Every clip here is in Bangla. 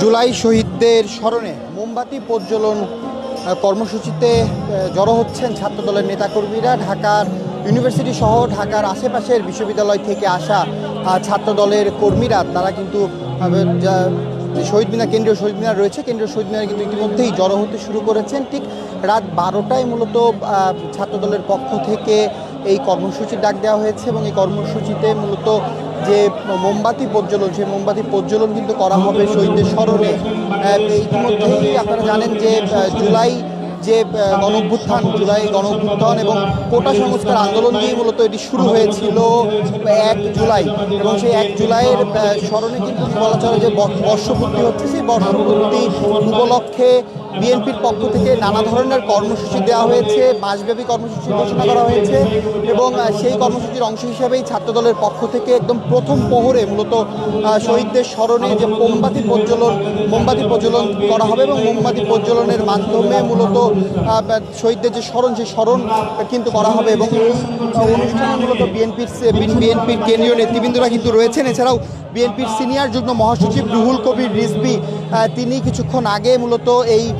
জুলাই শহীদদের স্মরণে মোমবাতি প্রজ্বলন কর্মসূচিতে জড়ো হচ্ছেন ছাত্রদলের নেতাকর্মীরা। ঢাকার ইউনিভার্সিটি সহ ঢাকার আশেপাশের বিশ্ববিদ্যালয় থেকে আসা ছাত্রদলের কর্মীরা, তারা কিন্তু শহীদ মিনার, কেন্দ্রীয় শহীদ মিনার রয়েছে, কেন্দ্রীয় শহীদ মিনার কিন্তু ইতিমধ্যেই জড়ো হতে শুরু করেছেন। ঠিক রাত বারোটায় মূলত ছাত্রদলের পক্ষ থেকে এই কর্মসূচির ডাক দেওয়া হয়েছে এবং এই কর্মসূচিতে মূলত যে মোমবাতি প্রজ্বলন, সেই মোমবাতি প্রজ্বলন কিন্তু করা হবে শহীদদের স্মরণে। ইতিমধ্যেই আপনারা জানেন যে জুলাই যে গণভ্যুত্থান, জুলাই গণঅভ্যুত্থান এবং কোটা সংস্কার আন্দোলন দিয়ে মূলত এটি শুরু হয়েছিল এক জুলাই। এবং সেই এক জুলাইয়ের স্মরণে কিন্তু বলা চলে যে বর্ষপূর্তি হচ্ছে। সেই বর্ষপূর্তি উপলক্ষে বিএনপির পক্ষ থেকে নানা ধরনের কর্মসূচি দেওয়া হয়েছে, মাসব্যাপী কর্মসূচি ঘোষণা করা হয়েছে এবং সেই কর্মসূচির অংশ হিসেবেই ছাত্রদলের পক্ষ থেকে একদম প্রথম প্রহরে মূলত শহীদদের স্মরণে যে মোমবাতি প্রজ্বলন মোমবাতি প্রজ্বলন করা হবে এবং মোমবাতি প্রজ্বলনের মাধ্যমে মূলত শহীদদের যে স্মরণ, সেই স্মরণ কিন্তু করা হবে এবং অনুষ্ঠানে মূলত বিএনপির বিএনপির কেন্দ্রীয় নেতৃবৃন্দরা কিন্তু রয়েছেন। এছাড়াও বিএনপির সিনিয়র যুগ্ম মহাসচিব রুহুল কবির রিজবি তিনি কিছুক্ষণ আগে মূলত এই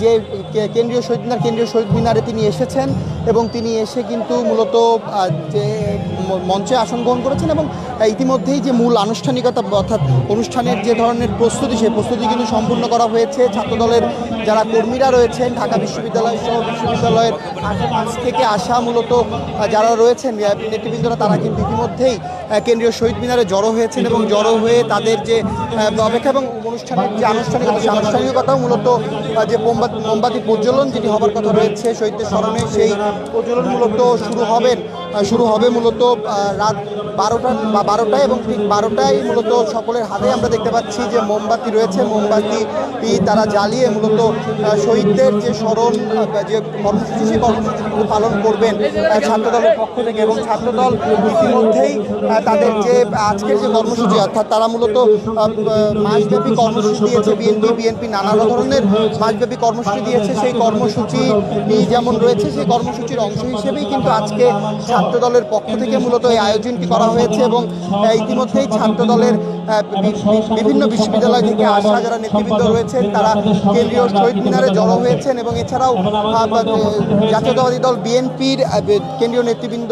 যে কেন্দ্রীয় শহীদ মিনার, কেন্দ্রীয় শহীদ মিনারে তিনি এসেছেন এবং তিনি এসে কিন্তু মূলত যে মঞ্চে আসন গ্রহণ করেছেন এবং ইতিমধ্যেই যে মূল আনুষ্ঠানিকতা অর্থাৎ অনুষ্ঠানের যে ধরনের প্রস্তুতি, সেই প্রস্তুতি কিন্তু সম্পূর্ণ করা হয়েছে। ছাত্রদলের যারা কর্মীরা রয়েছেন, ঢাকা বিশ্ববিদ্যালয় সহ বিশ্ববিদ্যালয়ের আশেপাশ থেকে আসা মূলত যারা রয়েছেন নেতৃবৃন্দরা, তারা কিন্তু ইতিমধ্যেই কেন্দ্রীয় শহীদ মিনারে জড়ো হয়েছেন এবং জড়ো হয়ে তাদের যে অপেক্ষা এবং অনুষ্ঠানের যে আনুষ্ঠানিকতা সেই আনুষ্ঠানিকতাও মূলত যে মোমবাতি প্রজ্বলন যেটি হবার কথা রয়েছে শহীদদের স্মরণে সেই প্রজ্বলন তো শুরু হবেন শুরু হবে মূলত রাত বারোটা বা বারোটায় এবং ঠিক বারোটায় মূলত সকলের হাতে আমরা দেখতে পাচ্ছি যে মোমবাতি রয়েছে। মোমবাতি তারা জ্বালিয়ে মূলত শহীদদের যে স্মরণ যে কর্মসূচি, সেই কর্মসূচি পালন করবেন ছাত্রদলের পক্ষ থেকে এবং ছাত্রদল ইতিমধ্যেই তাদের যে আজকের যে কর্মসূচি, অর্থাৎ তারা মূলত মাসব্যাপী কর্মসূচি দিয়েছে। বিএনপি বিএনপি নানা ধরনের মাসব্যাপী কর্মসূচি দিয়েছে। সেই কর্মসূচি যেমন রয়েছে, সেই কর্মসূচির অংশ হিসেবেই কিন্তু আজকে ছাত্রদলের পক্ষ থেকে মূলত এই আয়োজনটি করা হয়েছে এবং ইতিমধ্যেই বি- বি- বিভিন্ন বিশ্ববিদ্যালয় থেকে আসা যারা নেতৃবৃন্দ রয়েছেন তারা কেন্দ্রীয় শহীদ মিনারে জড়ো হয়েছেন এবং এছাড়াও জাতীয়তাবাদী দল বিএনপির কেন্দ্রীয় নেতৃবৃন্দ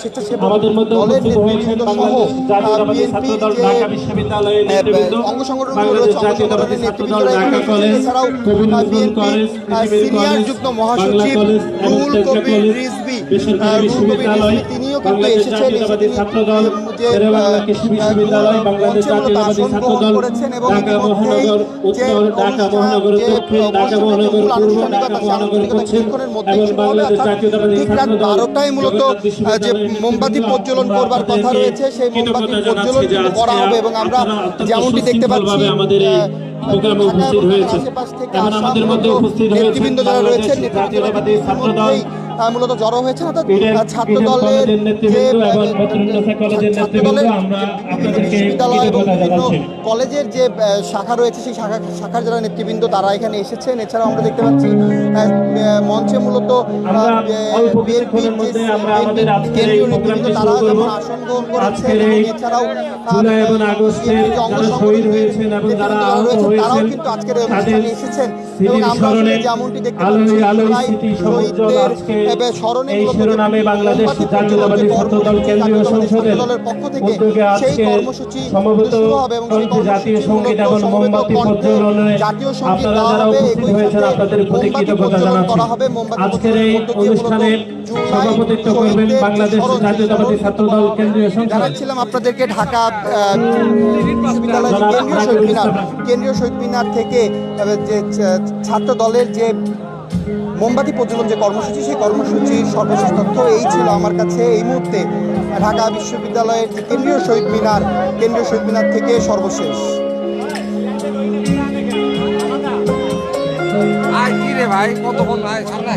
স্বেচ্ছাসেবক দলের নেতৃবৃন্দ সহ বিএনপির যে অঙ্গ সংগঠন বাংলাদেশ রয়েছে, অঙ্গ সংগঠনের নেতৃবৃন্দরা। এছাড়াও বিএনপির, সিনিয়র যুগ্ম মহাসচিব আমেরিকা কবির বেসরকারি আহ, রুহুল কবির বিশ্ববিদ্যালয় রিজভী তিনিও কিন্তু বাংলাদেশ জাতীয়তাবাদী ছাত্রদল শেরেবাংলা কৃষি বিশ্ববিদ্যালয় বাংলাদেশ মূলত জাতীয়তাবাদী ছাত্রদল ঢাকা মহানগর যে উত্তর ঢাকা মহানগর দক্ষিণ ঢাকা মহানগর পূর্ব ঢাকা মহানগর পশ্চিম এবং বাংলাদেশ জাতীয়তাবাদী ছাত্রদল বারোটায় মূলত যে মোমবাতি প্রজ্বলন করবার কথা রয়েছে সেই মোমবাতি প্রজ্বলন করা হবে এবং আমরা যেমনটি দেখতে পাচ্ছি আমাদের প্রোগ্রামে উপস্থিত হয়েছে আশেপাশ থেকে এখন আসা আমাদের মধ্যে উপস্থিত হয়েছে নেতৃবৃন্দ যারা রয়েছেন ছাত্রদল আহ, মূলত জড়ো হয়েছেন অর্থাৎ ছাত্রদলের কলেজের যে বিভিন্ন আপনাদেরকে বিশ্ববিদ্যালয় এবং বিভিন্ন কলেজের যে শাখা রয়েছে সেই শাখা শাখার যারা নেতৃবৃন্দ তারা এখানে এসেছেন। এছাড়াও আমরা দেখতে পাচ্ছি মঞ্চে মূলত কেন্দ্রীয় নেতৃবৃন্দ তারা যেমন আসন গ্রহণ করেছেন এছাড়াও জুলাই এবং আগস্টের বিএনপির যে অঙ্গ যারা শহীদ হয়েছেন এবং যারা যারা আহত তারাও হয়েছেন কিন্তু আজকের এসেছেন। এবং আমরা যেমনটি দেখতে পাচ্ছি শহীদদের এই শিরোনামে বাংলাদেশ জাতীয়তাবাদী ছাত্রদল কেন্দ্রীয় সংসদের পক্ষ থেকে উদ্যোগে আজকে সমবেত জাতীয় সংগীত এবং মোমবাতি প্রজ্বলনে আপনারা যারা উপস্থিত হয়েছেন আপনাদের প্রতি কৃতজ্ঞতা জানাচ্ছি। আজকের এই অনুষ্ঠানে সভাপতিত্ব করবেন বাংলাদেশ জাতীয়তাবাদী ছাত্রদল কেন্দ্রীয় সংসদ। জানাচ্ছিলাম আপনাদেরকে ঢাকা বিশ্ববিদ্যালয়ের কেন্দ্রীয় শহীদ মিনার কেন্দ্রীয় শহীদ মিনার থেকে যে ছাত্র দলের যে মোমবাতি প্রজ্বলন যে কর্মসূচি, সেই কর্মসূচির সর্বশেষ তথ্য এই ছিল আমার কাছে এই মুহূর্তে। ঢাকা বিশ্ববিদ্যালয়ের যে কেন্দ্রীয় শহীদ মিনার, কেন্দ্রীয় শহীদ মিনার থেকে সর্বশেষ। ভাই, কতক্ষণ ভাই সামনে